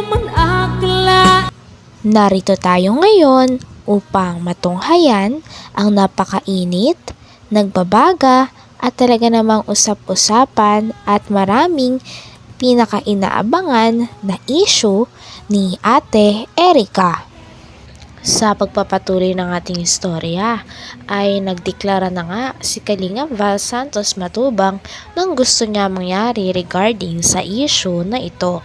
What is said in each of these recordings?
naman akla Narito tayo ngayon upang matunghayan ang napakainit, nagbabaga at talaga namang usap-usapan at maraming pinakainaabangan na issue ni Ate Erika. Sa pagpapatuloy ng ating istorya ay nagdeklara na nga si Kalinga Val Santos Matubang ng gusto niya mangyari regarding sa issue na ito.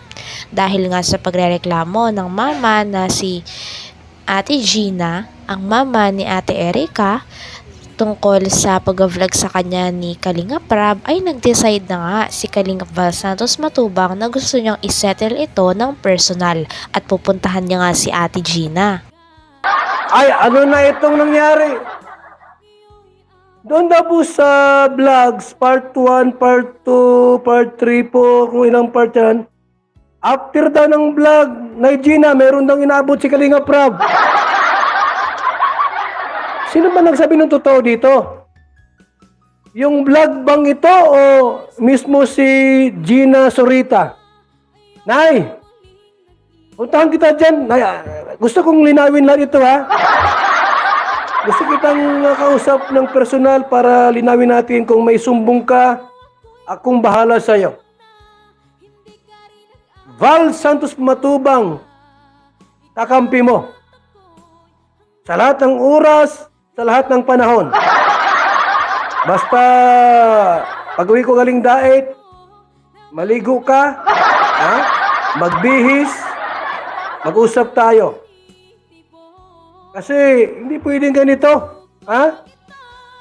Dahil nga sa pagrereklamo ng mama na si Ate Gina, ang mama ni Ate Erika, tungkol sa pag-vlog sa kanya ni Kalinga Prab ay nag-decide na nga si Kalinga Val Santos Matubang na gusto niyang isettle ito ng personal at pupuntahan niya nga si Ate Gina. Ay, ano na itong nangyari? Doon daw po sa vlogs, part 1, part 2, part 3 po, kung ilang part yan. After daw ng vlog, na Gina, meron daw inaabot si Kalinga Prab. Sino ba nagsabi ng totoo dito? Yung vlog bang ito o mismo si Gina Sorita? Nay, puntahan kita dyan. Nay, ah, gusto kong linawin lang ito ha. Gusto kitang kausap ng personal para linawin natin kung may sumbong ka, akong bahala sa'yo. Val Santos Matubang, kakampi mo. Sa lahat ng oras, sa lahat ng panahon. Basta, pag ko galing daet, maligo ka, ha? magbihis, mag-usap tayo. Kasi hindi pwedeng ganito. Ha?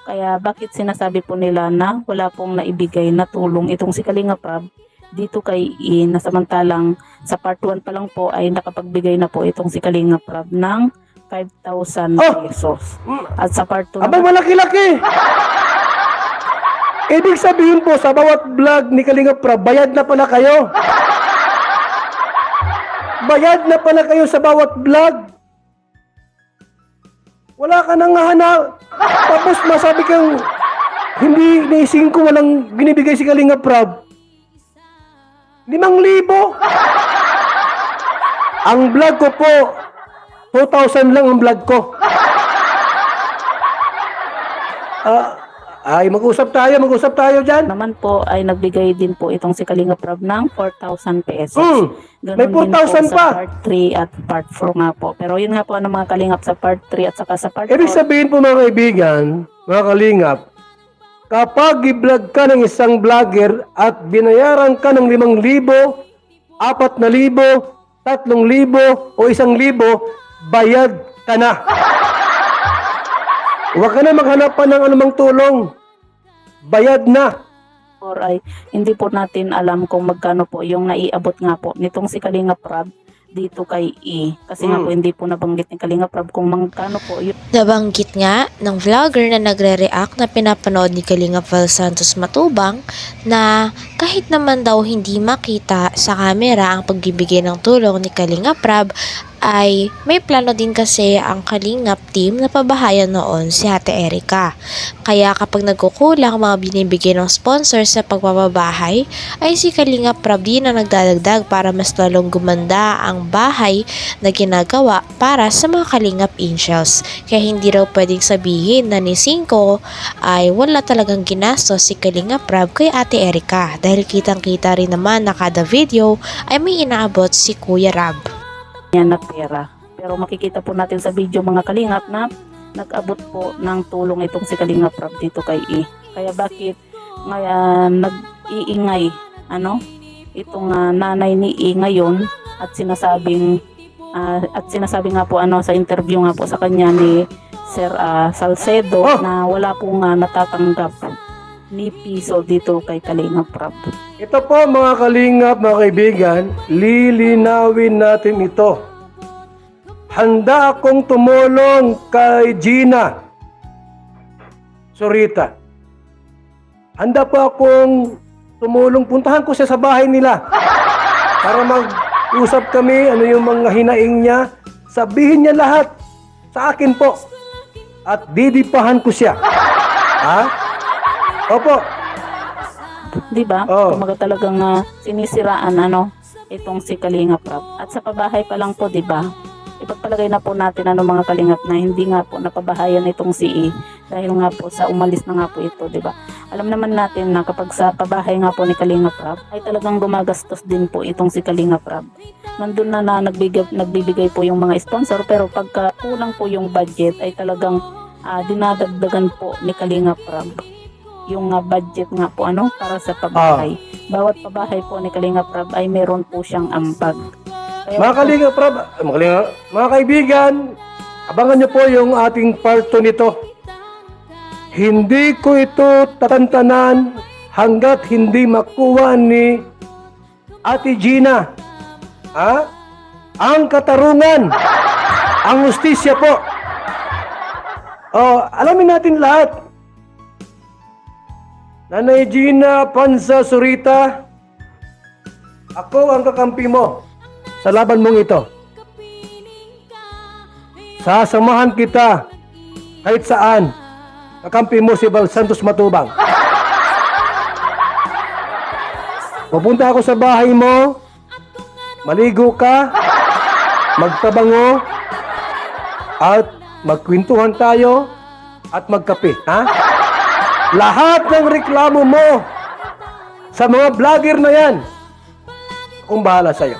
Kaya bakit sinasabi po nila na wala pong naibigay na tulong itong si Kalinga Prab dito kay I na samantalang sa part 1 pa lang po ay nakapagbigay na po itong si Kalinga Prab ng 5,000 Oh! pesos. Mm. At sa part 2 Abay, malaki-laki! Ibig sabihin po, sa bawat vlog ni Kalinga Prab, bayad na pala kayo. Bayad na pala kayo sa bawat vlog. Wala ka nang hanap. Tapos masabi kang hindi naising ko walang binibigay si Kalinga Prab. Limang libo. Ang vlog ko po, 2,000 lang ang vlog ko. Ah, ay, mag-usap tayo, mag-usap tayo dyan. naman po ay nagbigay din po itong si Kalinga Prab ng 4,000 pesos. Ganon may din po 4,000 sa pa. part 3 at part 4 nga po. Pero yun nga po ang mga kalingap sa part 3 at saka sa part 4. Ibig sabihin po mga kaibigan, mga kalingap, kapag i-vlog ka ng isang vlogger at binayaran ka ng 5,000, 4,000, 3,000 o 1,000, bayad ka na. Huwag ka na maghanap pa ng anumang tulong. Bayad na. or ay hindi po natin alam kung magkano po yung naiabot nga po nitong si Kalinga Prab dito kay E. Kasi nga po hindi po nabanggit ni Kalinga Prab kung magkano po yung Nabanggit nga ng vlogger na nagre-react na pinapanood ni Kalinga Val Santos Matubang na kahit naman daw hindi makita sa camera ang pagbibigay ng tulong ni Kalinga Prab ay may plano din kasi ang Kalingap team na pabahayan noon si Ate Erika. Kaya kapag nagkukulang mga binibigay ng sponsor sa pagpapabahay ay si Kalingap Prab din ang nagdadagdag para mas lalong gumanda ang bahay na ginagawa para sa mga Kalingap Angels. Kaya hindi raw pwedeng sabihin na ni Cinco ay wala talagang ginastos si Kalingap Prab kay Ate Erika dahil kitang-kita rin naman na kada video ay may inaabot si Kuya Rab. Yan na pera. Pero makikita po natin sa video mga Kalingap na nag-abot po ng tulong itong si Kalinga Prab dito kay E. Kaya bakit ngayon nag-iingay ano itong ah, nanay ni E ngayon at sinasabing ah, at sinasabi nga po ano sa interview nga po sa kanya ni Sir ah, Salcedo Oh! na wala pong ah, natatanggap ni piso dito kay Kalinga Prab. Ito po mga kalingap, mga kaibigan, lilinawin natin ito. Handa akong tumulong kay Gina Sorita. Handa po akong tumulong. Puntahan ko siya sa bahay nila para mag-usap kami ano yung mga hinaing niya. Sabihin niya lahat sa akin po. At didipahan ko siya. Ha? Opo. Di ba? Oh. Kumaga talagang ah, sinisiraan ano itong si Kalinga Prab. At sa pabahay pa lang po, di ba? Ipagpalagay na po natin ano mga kalingap na hindi nga po napabahayan itong si E dahil nga po sa umalis na nga po ito, di ba? Alam naman natin na kapag sa pabahay nga po ni Kalinga Prab ay talagang gumagastos din po itong si Kalinga Prab. Nandun na na nagbigay, nagbibigay po yung mga sponsor pero pagka kulang po yung budget ay talagang ah, dinadagdagan po ni Kalinga Prab yung ah, budget nga po ano para sa pabahay. Bawat pabahay po ni Kalinga Prab ay meron po siyang ambag. Kaya Mga kalinga, prab, ah, mga, kalinga, mga kaibigan, abangan niyo po yung ating part 2 nito. Hindi ko ito tatantanan hanggat hindi makuha ni Ate Gina. Ha? Ang katarungan. ang hustisya po. Oh, alamin natin lahat. Nanay Gina Panza Surita, ako ang kakampi mo sa laban mong ito. Sasamahan kita kahit saan. Kakampi mo si Val Santos Matubang. Pupunta ako sa bahay mo. Maligo ka. Magtabango. At magkwentuhan tayo. At magkape. Ha? Lahat ng reklamo mo sa mga vlogger na yan, akong bahala sa'yo.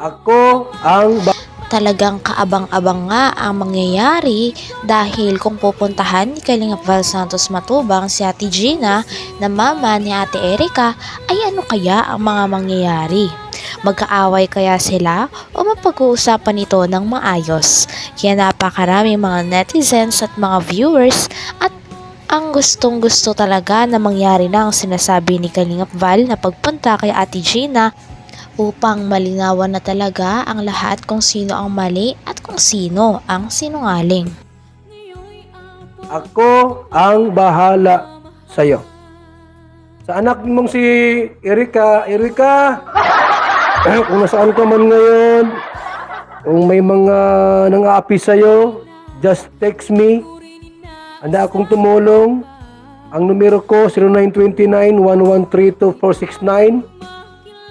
Ako ang ba- Talagang kaabang-abang nga ang mangyayari dahil kung pupuntahan ni Kalinga Val Santos Matubang si Ate Gina na mama ni Ate Erika ay ano kaya ang mga mangyayari? Magkaaway kaya sila o mapag-uusapan ito ng maayos? Kaya napakaraming mga netizens at mga viewers ang gustong gusto talaga na mangyari na ang sinasabi ni Kalingap Val na pagpunta kay Ate Gina upang malinawan na talaga ang lahat kung sino ang mali at kung sino ang sinungaling. ako ang bahala sa'yo. Sa anak mong si Erika, Erika, kung nasaan ka man ngayon, kung may mga nang-aapi sa'yo, just text me. Handa akong tumulong. Ang numero ko, 0929-1132-469.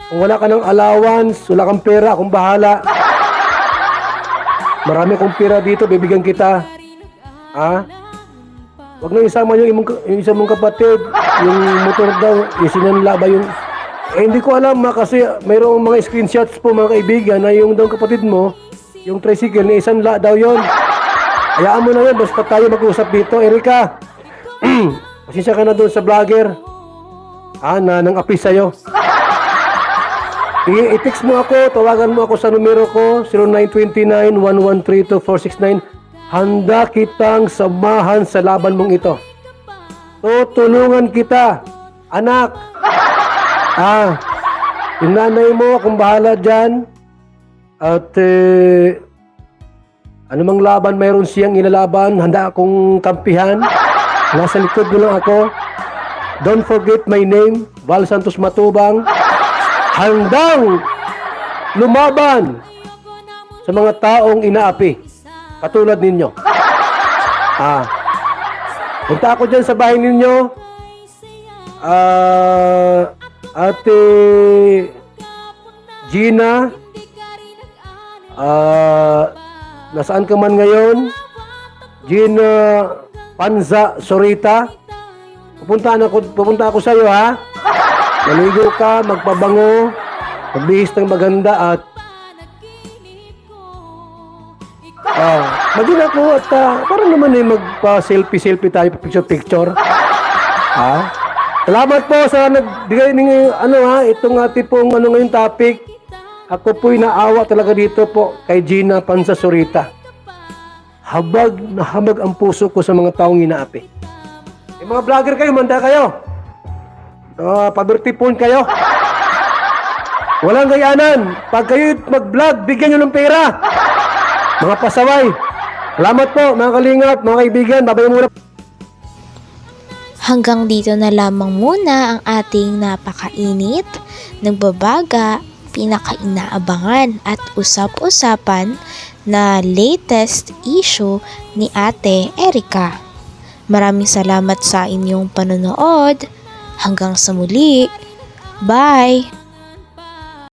Kung wala ka ng allowance, wala kang pera, akong bahala. Marami akong pera dito, bibigyan kita. Ha? Huwag na isama yung, imong, yung isa mong kapatid, yung motor daw, yung sinanla ba yung... Eh, hindi ko alam ma, kasi mayroong mga screenshots po mga kaibigan na yung daw kapatid mo, yung tricycle, na isanla daw yon. Hayaan mo na yun, basta tayo mag-usap dito. Erika, pasensya ka na doon sa vlogger. Ah, na nang api sa'yo. I-text mo ako, tawagan mo ako sa numero ko, 0929-1132-469. Handa kitang samahan sa laban mong ito. Tutulungan kita, anak. Ah, yung nanay mo, kung bahala dyan. At eh, anumang laban mayroon siyang ilalaban, handa akong kampihan. Nasa likod mo lang ako. Don't forget my name, Val Santos Matubang handang lumaban sa mga taong inaapi katulad ninyo. Ah, punta ako dyan sa bahay ninyo. Ah, ate Gina, ah, nasaan ka man ngayon? Gina Panza Sorita. Pupunta ako, pupunta ako sa iyo ha. Maligo ka, magpabango, magbihis ng maganda at Ah, magin ako at ah, parang naman eh magpa-selfie-selfie tayo, picture-picture. Ha? Salamat po sa nagbigay ng ano ha, itong ating pong ano ngayon topic. Ako po'y naawa talaga dito po kay Gina Pansa Surita. Habag na habag ang puso ko sa mga taong inaapi. Yung mga vlogger kayo, manda kayo. Uh, pabertipon kayo. Walang gayanan. Pag kayo mag-vlog, bigyan nyo ng pera. Mga pasaway. Salamat po, mga kalingap, mga kaibigan. Babay muna. Hanggang dito na lamang muna ang ating napakainit, nagbabaga, pinakainaabangan at usap-usapan na latest issue ni Ate Erika. Maraming salamat sa inyong panonood. Hanggang sa muli. Bye!